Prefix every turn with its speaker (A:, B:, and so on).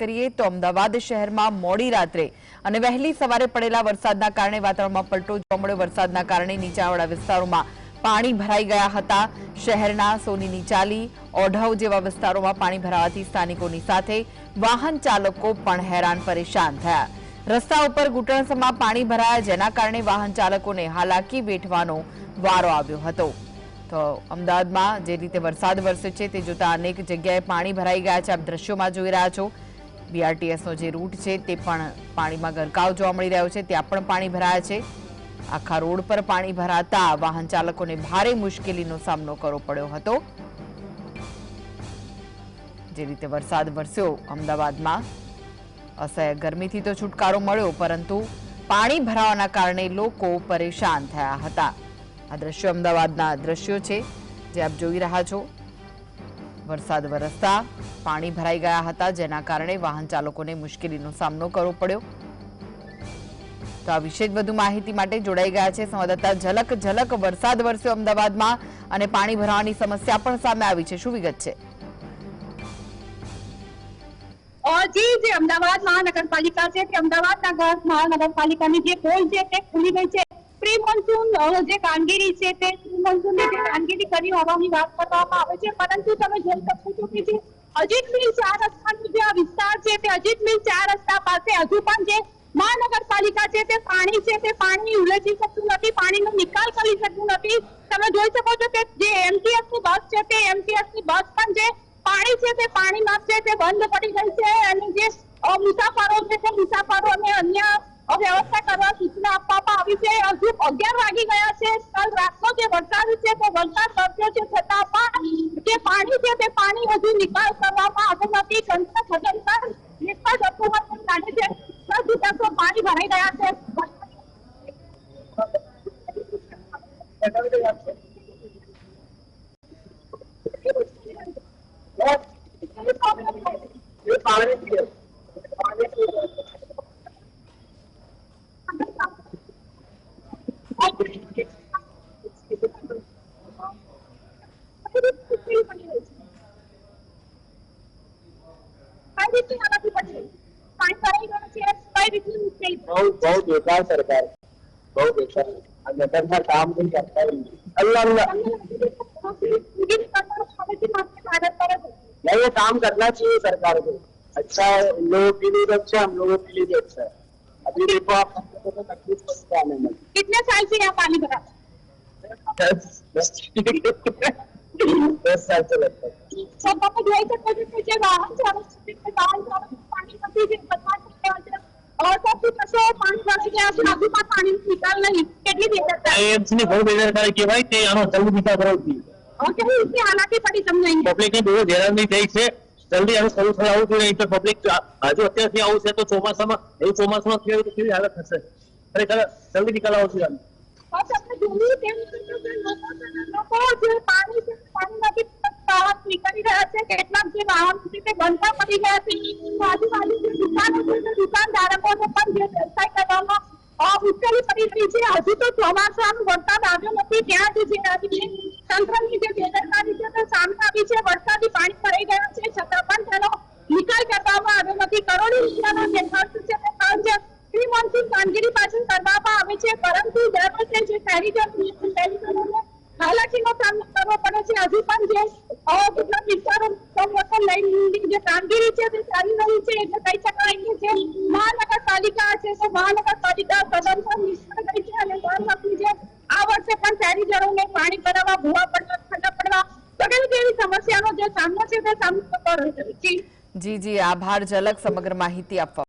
A: કરીએ તો અમદાવાદ શહેરમાં મોડી રાત્રે અને વહેલી સવારે પડેલા વરસાદના કારણે વાતાવરણમાં પલટો જોવા મળ્યો. વરસાદના કારણે નીચાણવાળા વિસ્તારોમાં પાણી ભરાઈ ગયા હતા. શહેરના સોનીની ચાલી, ઓઢવ જેવા વિસ્તારોમાં પાણી ભરાવાથી સ્થાનિકોની સાથે વાહન ચાલકો પણ હેરાન પરેશાન થયા. રસ્તા ઉપર ઘૂંટણસમાં પાણી ભરાયા, જેના કારણે વાહન ચાલકોને હાલાકી વેઠવાનો વારો આવ્યો હતો. તો અમદાવાદમાં જે રીતે વરસાદ વરસ્યો છે, તે જોતા અનેક જગ્યાએ પાણી ભરાઈ ગયા છે. આપ દ્રશ્યોમાં જોઈ રહ્યા છો બીઆરટીએસનો જે રૂટ છે તે પણ પાણીમાં ગરકાવ જોવા મળી રહ્યો છે. ત્યાં પણ પાણી ભરાયા છે. આખા રોડ પર પાણી ભરાતા વાહન ચાલકોને ભારે મુશ્કેલીનો સામનો કરવો પડ્યો હતો. જે રીતે વરસાદ વરસ્યો અમદાવાદમાં. અસહ્ય ગરમીથી તો છુટકારો મળ્યો, પરંતુ પાણી ભરાવાના કારણે લોકો પરેશાન થયા હતા. આ દ્રશ્યો અમદાવાદના દ્રશ્યો છે, જે આપ જોઈ રહ્યા છો. વરસાદ વરસતા પાણી ભરાઈ ગયા હતા, જેના કારણે વાહન ચાલકોને મુશ્કેલીનો સામનો કરવો પડ્યો. તો આ વિશે વધુ માહિતી માટે જોડાઈ ગયા છે સંવાદદાતા ઝલક ઝલક, વરસાદ વરસ્યો અમદાવાદમાં અને પાણી ભરાવાની સમસ્યા પણ સામે આવી છે. શું વિગત છે?
B: જી જે અમદાવાદ મહાનગરપાલિકા છે, તે અમદાવાદના નગર મહાનગરપાલિકાની જે પોલ છે, તે ખુલી ગઈ છે. પ્રી મોન્સૂન જે કામગીરી છે, તે કામગીરી કરી હોવાની વાત કરવામાં આવે છે. પરંતુ તમે જોઈ શકો છો કે જે અજીત મિલ ચાર રસ્તાનો જે વિસ્તાર છે તે અજીત મિલ ચાર રસ્તા પાસે હજુ પણ જે મહાનગરપાલિકા છે તે પાણી છે તે પાણી ઉલેચી શકતું નથી, પાણીનો નિકાલ કરી શકતું નથી. તમે જોઈ શકો છો કે જે એમટીએસની બસ છે તે એમટીએસની બસ પણ જે પાણી છે તે પાણીમાં છે તે બંધ પડી ગઈ છે અને જે મુસાફરો છે તે મુસાફરો અને અન્ય વ્યવસ્થા કરવા સૂચના આપવામાં આવી છે. હજુ અગિયાર વાગી ગયા છે. સ્થળ રાતનો જે વરસાદ છે, તે વરસાદ વરસ્યો છે છતાં પણ જે પાણી છે, તે પાણી હજુ નિકાલ કરવામાં આવ્યો નથી. છે. દસ પાણી ભરાઈ ગયા છે.
C: बहुत बहुत बेकार सरकार। बहुत बेकार। संगठन काम नहीं करता ही। अल्लाह अल्लाह। नहीं ये काम करना चाहिए सरकार को। अच्छा है लोगों के लिए भी अच्छा है हम लोगों के लिए भी अच्छा है। अभी देखो आप तो
B: कितने साल से यहाँ पानी भरा?
C: दस साल से लगता
B: तो है सब
D: बात यही सब बाहर से पानी જલ્દી આનું સોલ્યુશન આવવું જોઈએ, નહીં તો પબ્લિક હજુ અત્યારથી આવું છે તો ચોમાસામાં એવું ચોમાસામાં કેવી હાલત થશે ખરેખર જલ્દી નિકાલ આવવું જોઈએ આનું.
B: હવે તમને જોયું તેમ છતાં જે લોકો છે ને, લોકો જે પાણી છે પાણીમાંથી બહાર નીકળી રહ્યા છે. કેટલાક જે વાહન છે તે પડી ગયા છે. આજુબાજુ દુકાનો છે તે દુકાનધારકોને પણ જે વ્યવસાય કરવામાં હજુ તો ચોમાસાનું આવ્યો નથી. ત્યાં સામે આવી છે. વરસાદી પાણી ભરાઈ ગયા છે. છતાં પણ તેનો આવ્યો નથી. કરોડો છે તે ખર્ચ પાછળ કરવામાં આવે છે. પરંતુ દર વર્ષે જે શહેરીજન હાલાકીનો સામનો કરવો પડે છે. હજુ પણ જે કામગીરી છે તે સારી રહી છે એટલે કહી શકાય કે જે મહાનગરપાલિકા છે તે મહાનગરપાલિકા સદંતર નિષ્ફળ ગઈ છે અને દર વખતે જે આ વર્ષે પણ શહેરીજનોને પાણી ભરાવા, ભૂવા પડવા ઠંડા પડવા વગેરે જેવી સમસ્યાનો જે સામનો છે, તે
A: જી જી, આભાર. ઝલક સમગ્ર માહિતી આપવા